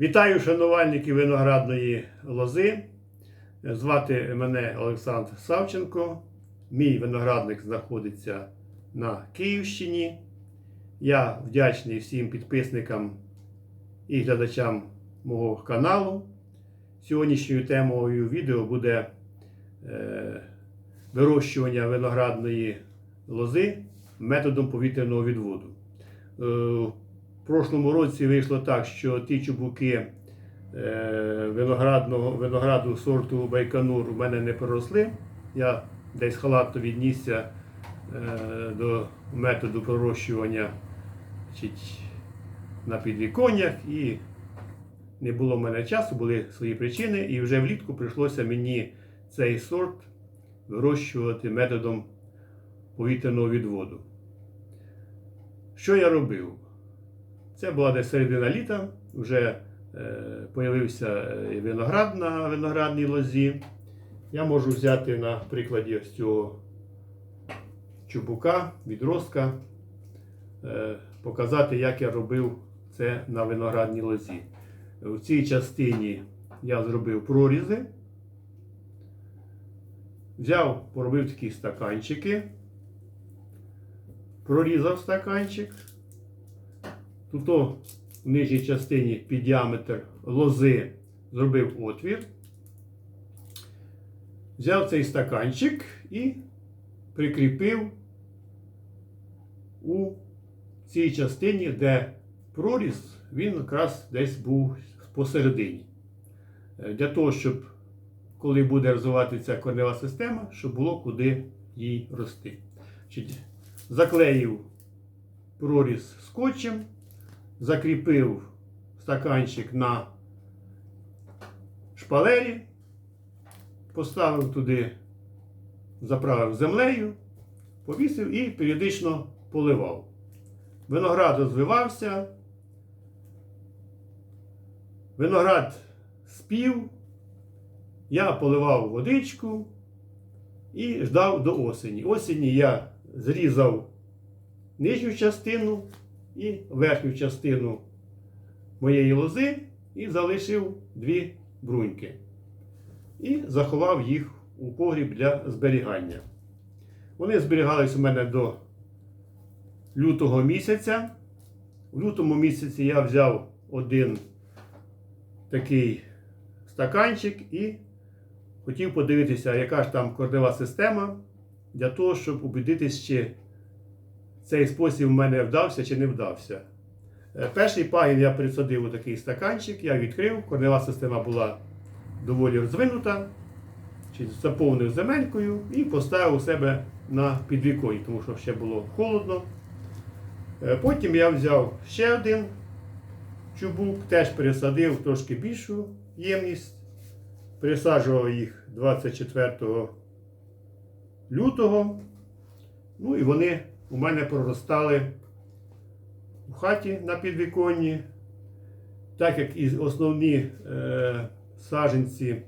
Вітаю шанувальників виноградної лози. Звати мене Олександр Савченко. Мій виноградник знаходиться на Київщині. Я вдячний всім підписникам і глядачам мого каналу. Сьогоднішньою темою відео буде е, вирощування виноградної лози методом повітряного відводу. В прошлому році вийшло так, що ті чубуки е, виноградного, винограду сорту Байконур у мене не проросли. Я десь халатно віднісся е, до методу пророщування на підвіконнях і не було в мене часу, були свої причини, і вже влітку прийшлося мені цей сорт вирощувати методом повітряного відводу. Що я робив? Це була десь середина літа, вже е, появився і виноград на виноградній лозі. Я можу взяти на прикладі ось цього чубука, відростка, е, показати, як я робив це на виноградній лозі. В цій частині я зробив прорізи, взяв, поробив такі стаканчики, прорізав стаканчик. Тут в нижній частині під діаметр лози зробив отвір. Взяв цей стаканчик і прикріпив у цій частині, де проріз, він якраз десь був посередині. Е, Для того, щоб коли буде розвиватися корнева система, щоб було куди їй рости. Заклеїв проріз скотчем закріпив стаканчик на шпалері, поставив туди, заправив землею, повісив і періодично поливав. Виноград розвивався, виноград спів, я поливав водичку і ждав до осені. Осені я зрізав нижню частину і верхню частину моєї лози і залишив дві бруньки. І заховав їх у погріб для зберігання. Вони зберігались у мене до лютого місяця. В лютому місяці я взяв один такий стаканчик і хотів подивитися, яка ж там корнева система, для того, щоб убедитись, чи цей спосіб в мене вдався чи не вдався. Е, Перший пагін я присадив у такий стаканчик, я відкрив, корнева система була доволі розвинута, заповнив земелькою і поставив у себе на підвіконні, тому що ще було холодно. Е, Потім я взяв ще один чубук, теж пересадив трошки більшу ємність. Пересаджував їх 24 лютого. Ну і вони у мене проростали у хаті на підвіконні. Так як і основні е, саженці,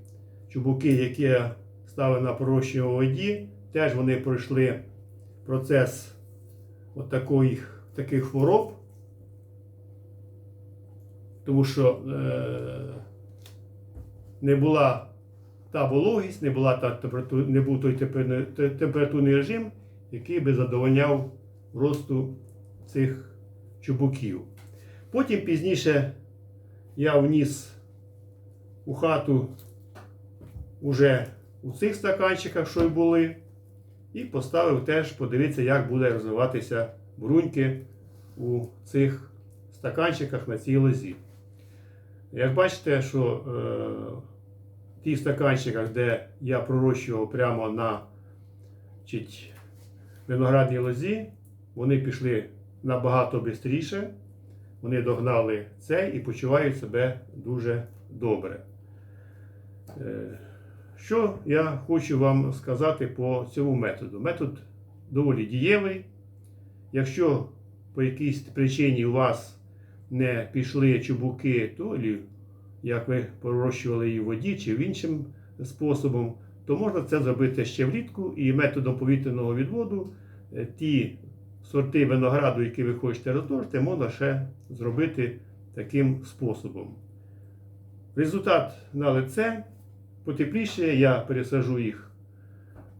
чубуки, які я ставив на пророщення у воді, теж вони пройшли процес от таких, таких хвороб. Тому що е, не була та вологість, не, була та температура, не був той температурний режим, який би задовольняв росту цих чубуків. Потім пізніше я вніс у хату уже у цих стаканчиках, що й були, і поставив теж подивитися, як буде розвиватися бруньки у цих стаканчиках на цій лозі. Як бачите, що е, в тих стаканчиках, де я пророщував прямо на чить, виноградній лозі, вони пішли набагато швидше. Вони догнали це і почувають себе дуже добре. Е, Що я хочу вам сказати по цьому методу? Метод доволі дієвий. Якщо по якійсь причині у вас не пішли чубуки, то як ви пророщували її в воді чи в іншим способом, то можна це зробити ще влітку і методом повітряного відводу е, ті сорти винограду, які ви хочете розмножити, можна ще зробити таким способом. результат на лице. Потепліше я пересажу їх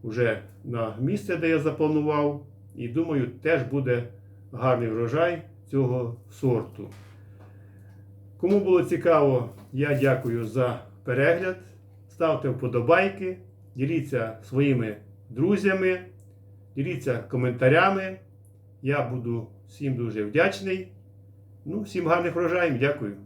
вже на місце, де я запланував. І думаю, теж буде гарний врожай цього сорту. Кому було цікаво, я дякую за перегляд. Ставте вподобайки, діліться своїми друзями, діліться коментарями. Я буду всім дуже вдячний. Ну, всім гарних врожаїв, дякую.